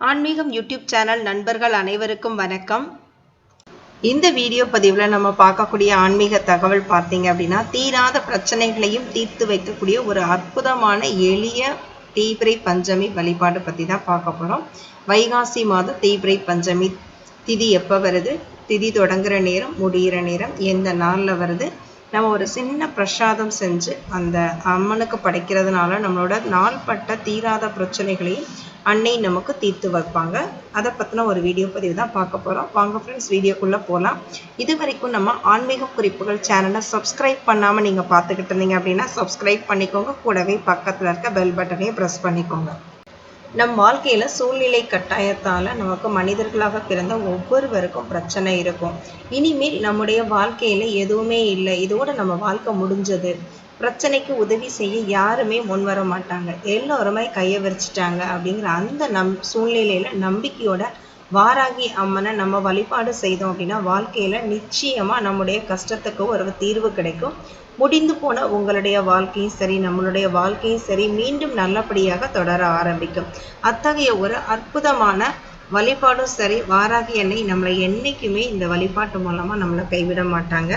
ஆன்மீகம் YouTube channel நண்பர்கள் அனைவருக்கும் வணக்கம். இந்த வீடியோ பதிவில் நம்ம பார்க்கக்கூடிய ஆன்மீக தகவல் பார்த்தீங்க அப்படின்னா தீராத பிரச்சனைகளையும் தீர்த்து வைக்கக்கூடிய ஒரு அற்புதமான எளிய தீபிரை பஞ்சமி வழிபாடு பற்றி தான் பார்க்க போகிறோம் வைகாசி மாத தீபிரை பஞ்சமி திதி எப்போ வருது? திதி தொடங்குற நேரம் முடிகிற நேரம் எந்த நாளில் வருது? நம்ம ஒரு சின்ன பிரசாதம் செஞ்சு அந்த அம்மனுக்கு படைக்கிறதுனால நம்மளோட நாள்பட்ட தீராத பிரச்சனைகளையும் அன்னை நமக்கு தீர்த்து வைப்பாங்க. அதை பற்றின ஒரு வீடியோ பதிவு தான் பார்க்க போகிறோம் வாங்க ஃப்ரெண்ட்ஸ் வீடியோக்குள்ளே போகலாம் இது வரைக்கும் நம்ம ஆன்மீக குறிப்புகள் சேனலை சப்ஸ்கிரைப் பண்ணாமல் நீங்கள் பார்த்துக்கிட்டு இருந்தீங்க அப்படின்னா சப்ஸ்கிரைப் பண்ணிக்கோங்க. கூடவே பக்கத்தில் இருக்க பெல் பட்டனையும் ப்ரெஸ் பண்ணிக்கோங்க. நம் வாழ்க்கையில் சூழ்நிலை கட்டாயத்தால் நமக்கு மனிதர்களாக பிறந்த ஒவ்வொருவருக்கும் பிரச்சனை இருக்கும். இனிமேல் நம்முடைய வாழ்க்கையில் எதுவுமே இல்லை. இதோட நம்ம வாழ்க்கை முடிஞ்சது. பிரச்சனைக்கு உதவி செய்ய யாருமே முன் வர மாட்டாங்க. எல்லோருமே கையை விரிச்சிட்டாங்க அப்படிங்கிற அந்த நம் சூழ்நிலையில் நம்பிக்கையோட வாராகி அம்மனை நம்ம வழிபாடு செய்தோம் அப்படின்னா வாழ்க்கையில் நிச்சயமாக நம்முடைய கஷ்டத்துக்கு ஒரு தீர்வு கிடைக்கும். முடிந்து போன உங்களுடைய வாழ்க்கையும் சரி நம்மளுடைய வாழ்க்கையும் சரி மீண்டும் நல்லபடியாக தொடர ஆரம்பிக்கும். அத்தகைய ஒரு அற்புதமான வழிபாடும் சரி வாராகி எண்ணெய் நம்மளை என்றைக்குமே இந்த வழிபாட்டு மூலமாக நம்மளை கைவிட மாட்டாங்க.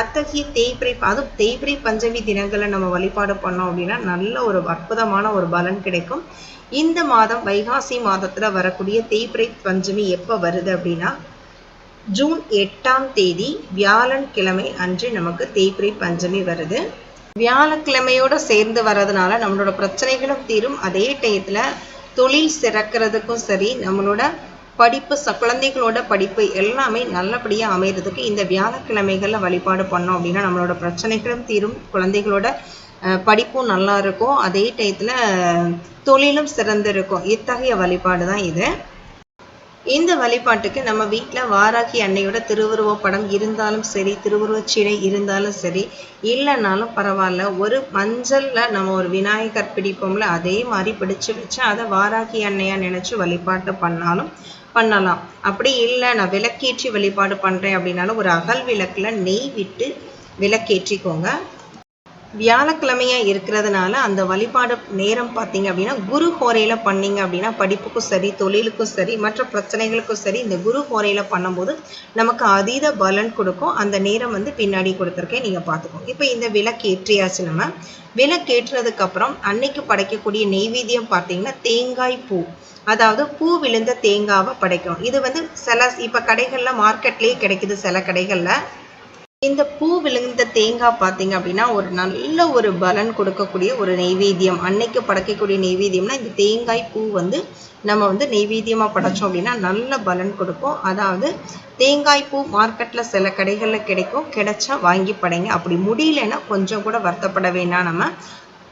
அத்தகைய தேய்பிரை அதுவும் தேய்பிரை பஞ்சமி தினங்களை நம்ம வழிபாடு பண்ணோம் அப்படின்னா நல்ல ஒரு அற்புதமான ஒரு பலன் கிடைக்கும். இந்த மாதம் வைகாசி மாதத்தில் வரக்கூடிய தேய்பிரை பஞ்சமி எப்போ வருது அப்படின்னா ஜூன் எட்டாம் தேதி வியாழன் கிழமை அன்று நமக்கு தேய்பிரை பஞ்சமி வருது. வியாழக்கிழமையோட சேர்ந்து வர்றதுனால நம்மளோட பிரச்சனைகளும் தீரும். அதே டயத்தில் தொழில் சிறக்கிறதுக்கும் சரி நம்மளோட படிப்பு ச குழந்தைகளோட படிப்பு எல்லாமே நல்லபடியாக அமைகிறதுக்கு இந்த வியாழக்கிழமைகளில் வழிபாடு பண்ணோம் அப்படின்னா நம்மளோட பிரச்சனைகளும் தீரும். குழந்தைகளோட படிப்பும் நல்லா இருக்கும். அதே டயத்தில் தொழிலும் சிறந்து இருக்கும் இத்தகைய வழிபாடு தான் இது. இந்த வழிபாட்டுக்கு நம்ம வீட்டில் வாராகி அன்னையோட திருவுருவ படம் இருந்தாலும் சரி திருவுருவச்சிலை இருந்தாலும் சரி இல்லைனாலும் பரவாயில்ல. ஒரு மஞ்சளில் நம்ம ஒரு விநாயகர் பிடிப்போம்ல அதே மாதிரி பிடிச்சு வச்சு அதை வாராகி அன்னையா நினச்சி வழிபாட்டு பண்ணாலும் பண்ணலாம். அப்படி இல்லை நான் விளக்கேற்றி வழிபாடு பண்ணுறேன் அப்படின்னாலும் ஒரு அகல் விளக்கில் நெய் விட்டு விளக்கேற்றிக்கோங்க. வியாழக்கிழமையா இருக்கிறதுனால அந்த வழிபாடு நேரம் பார்த்தீங்க அப்படின்னா குரு ஹோரையில் பண்ணீங்க அப்படின்னா படிப்புக்கும் சரி தொழிலுக்கும் சரி மற்ற பிரச்சனைகளுக்கும் சரி இந்த குரு ஹோரையில் பண்ணும்போது நமக்கு அதீத பலன் கொடுக்கும். அந்த நேரம் வந்து பின்னாடி கொடுத்துருக்கேன். நீங்கள் பார்த்துக்கோங்க. இப்போ இந்த விளக்கு ஏற்றியாச்சு நம்ம. விளக்கு அன்னைக்கு படைக்கக்கூடிய நெய்வேத்தியம் பார்த்தீங்கன்னா தேங்காய் பூ. அதாவது பூ விழுந்த தேங்காவை படைக்கணும். இது வந்து சில இப்போ கடைகளில் மார்க்கெட்லேயே கிடைக்குது சில கடைகளில். இந்த பூ விழுந்த தேங்காய் பார்த்தீங்க அப்படின்னா ஒரு நல்ல ஒரு பலன் கொடுக்கக்கூடிய ஒரு நெய்வேத்தியம் அன்னைக்கு படைக்கக்கூடிய நெய்வேத்தியம்னா இந்த தேங்காய் பூ வந்து நம்ம வந்து நெய்வேத்தியமாக படைச்சோம் அப்படின்னா நல்ல பலன் கொடுக்கும். அதாவது தேங்காய் பூ மார்க்கெட்டில் சில கடைகளில் கிடைக்கும். கிடைச்சா வாங்கி படைங்க. அப்படி முடியலன்னா கொஞ்சம் கூட வருத்தப்பட வேண்டாம். நம்ம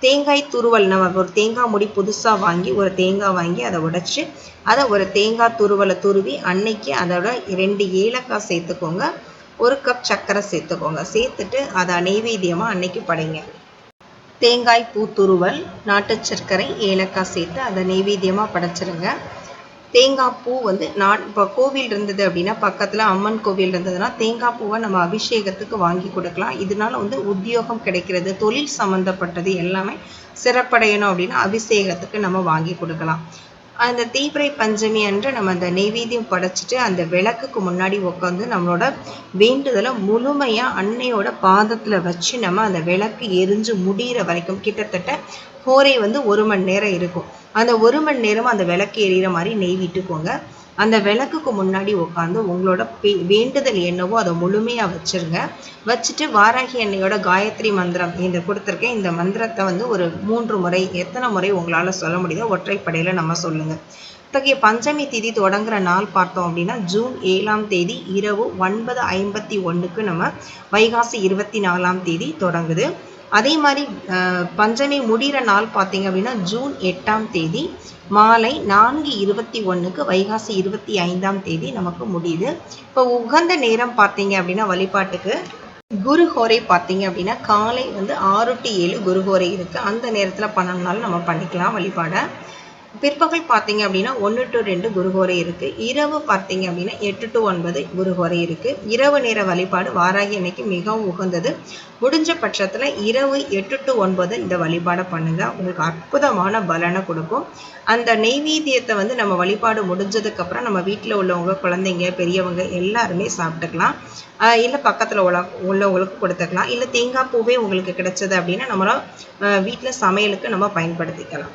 தேங்காய் துருவல் நம்ம ஒரு தேங்காய் முடி புதுசாக வாங்கி ஒரு தேங்காய் வாங்கி அதை உடைச்சி அதை ஒரு தேங்காய் துருவலை துருவி அன்னைக்கு அதோட ரெண்டு ஏலக்காய் சேர்த்துக்கோங்க. ஒரு கப் சர்க்கரை சேர்த்துக்கோங்க. சேர்த்துட்டு அதை நெய்வேத்தியமாக அன்னைக்கு படைங்க. தேங்காய் பூ துருவல் நாட்டு சர்க்கரை ஏலக்காய் சேர்த்து அதை நெய்வேத்தியமாக படைச்சிருங்க. தேங்காய் பூ வந்து நான் இப்போ கோவில் இருந்தது அப்படின்னா பக்கத்தில் அம்மன் கோவில் இருந்ததுன்னா தேங்காய் பூவை நம்ம அபிஷேகத்துக்கு வாங்கி கொடுக்கலாம். இதனால வந்து உத்தியோகம் கிடைக்கிறது தொழில் சம்மந்தப்பட்டது எல்லாமே சிறப்படையணும் அப்படின்னா அபிஷேகத்துக்கு நம்ம வாங்கி கொடுக்கலாம். அந்த தீபிரை பஞ்சமி அன்று நம்ம அந்த நெய்வேத்தியம் படைச்சிட்டு அந்த விளக்குக்கு முன்னாடி உட்காந்து நம்மளோட வேண்டுதலை முழுமையாக அன்னையோட பாதத்தில் வச்சு நம்ம அந்த விளக்கு எரிஞ்சு முடிகிற வரைக்கும் கிட்டத்தட்ட கோரை வந்து ஒரு மணி நேரம் இருக்கும். அந்த ஒரு மணி நேரமும் அந்த விளக்கு எரியிற மாதிரி நெய் விட்டுக்கோங்க. அந்த விளக்குக்கு முன்னாடி உட்காந்து உங்களோட வேண்டுதல் என்னவோ அதை முழுமையாக வச்சுருங்க. வச்சுட்டு வாராகி அன்னையோட காயத்ரி மந்திரம் இந்த கொடுத்துருக்கேன். இந்த மந்திரத்தை வந்து ஒரு மூன்று முறை எத்தனை முறை உங்களால் சொல்ல முடியுதோ ஒற்றைப்படையில் நம்ம சொல்லுங்கள் இத்தகைய பஞ்சமி திதி தொடங்குற நாள் பார்த்தோம் அப்படின்னா ஜூன் ஏழாம் தேதி இரவு ஒன்பது ஐம்பத்தி ஒன்றுக்கு நம்ம வைகாசி இருபத்தி நாலாம் தேதி தொடங்குது. அதே மாதிரி பஞ்சமி முடிகிற நாள் பார்த்தீங்க அப்படின்னா ஜூன் எட்டாம் தேதி மாலை நான்கு இருபத்தி ஒன்றுக்கு வைகாசி இருபத்தி ஐந்தாம் தேதி நமக்கு முடியுது. இப்போ உகந்த நேரம் பார்த்தீங்க அப்படின்னா வழிபாட்டுக்கு குருஹோரை பார்த்தீங்க அப்படின்னா காலை வந்து ஆறு டு ஏழு குருஹோரை இருக்குது அந்த நேரத்தில் பண்ணணும்னாலும் நம்ம பண்ணிக்கலாம் வழிபாடை. பிற்பகல் பார்த்தீங்க அப்படின்னா ஒன்று டு ரெண்டு குருகோரை இருக்குது இரவு பார்த்தீங்க அப்படின்னா எட்டு டு ஒன்பது குருகோரை இருக்குது இரவு நேர வழிபாடு வாராகி அன்னைக்கு மிகவும் உகந்தது. முடிஞ்ச பட்சத்தில் இரவு எட்டு டு ஒன்பது இந்த வழிபாடை பண்ணுங்கள் உங்களுக்கு அற்புதமான பலனை கொடுக்கும். அந்த நெய்வேத்தியத்தை வந்து நம்ம வழிபாடு முடிஞ்சதுக்கப்புறம் நம்ம வீட்டில் உள்ளவங்க குழந்தைங்க பெரியவங்க எல்லாருமே சாப்பிட்டுக்கலாம். இல்லை பக்கத்தில் உள்ள உள்ளவங்களுக்கு கொடுத்துக்கலாம். இல்லை தேங்காய் பூவே உங்களுக்கு கிடைச்சது அப்படின்னா நம்மளோட வீட்டில் சமையலுக்கு நம்ம பயன்படுத்திக்கலாம்.